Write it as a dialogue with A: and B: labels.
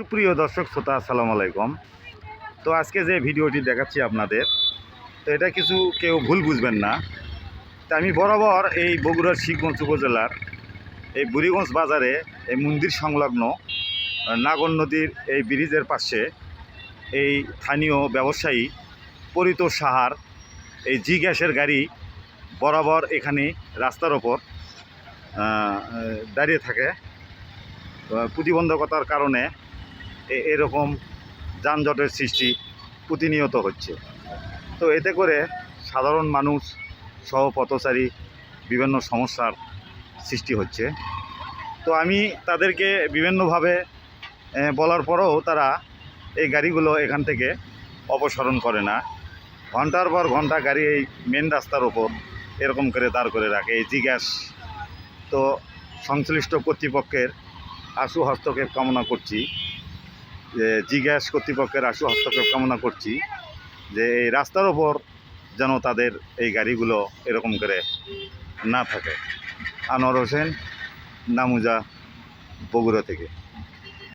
A: সুপ্রিয় দর্শক শ্রোতা, আসসালামু আলাইকুম। তো আজকে যে ভিডিওটি দেখাচ্ছি আপনাদের, তো এটা কিছু কেউ ভুল বুঝবেন না। তা আমি বরাবর এই বগুড়ার শিখগঞ্জ উপজেলার এই বুড়িগঞ্জ বাজারে এই মন্দির সংলগ্ন নাগর নদীর এই ব্রিজের পাশে এই স্থানীয় ব্যবসায়ী পরিত সাহার এই জি গ্যাসের গাড়ি বরাবর এখানে রাস্তার ওপর দাঁড়িয়ে থাকে। প্রতিবন্ধকতার কারণে এরকম যানজটের সৃষ্টি প্রতিনিয়ত হচ্ছে। তো এতে করে সাধারণ মানুষ সহ পথচারী বিভিন্ন সমস্যার সৃষ্টি হচ্ছে। তো আমি তাদেরকে বিভিন্নভাবে বলার পরেও তারা এই গাড়িগুলো এখান থেকে অপসারণ করে না। ঘণ্টার পর ঘণ্টা গাড়ি এই মেন রাস্তার ওপর এরকম করে দাঁড় করে রাখে, এই জি গ্যাস তো সংশ্লিষ্ট কর্তৃপক্ষের আশু হস্তক্ষেপ কামনা করছি। যে জিজ্ঞাস কর্তৃপক্ষের আশু হস্তক্ষেপ কামনা করছি যে এই রাস্তার ওপর যেন তাদের এই গাড়িগুলো এরকম করে না থাকে। আনোয়ার হোসেন, নামুজা, বগুড়া থেকে।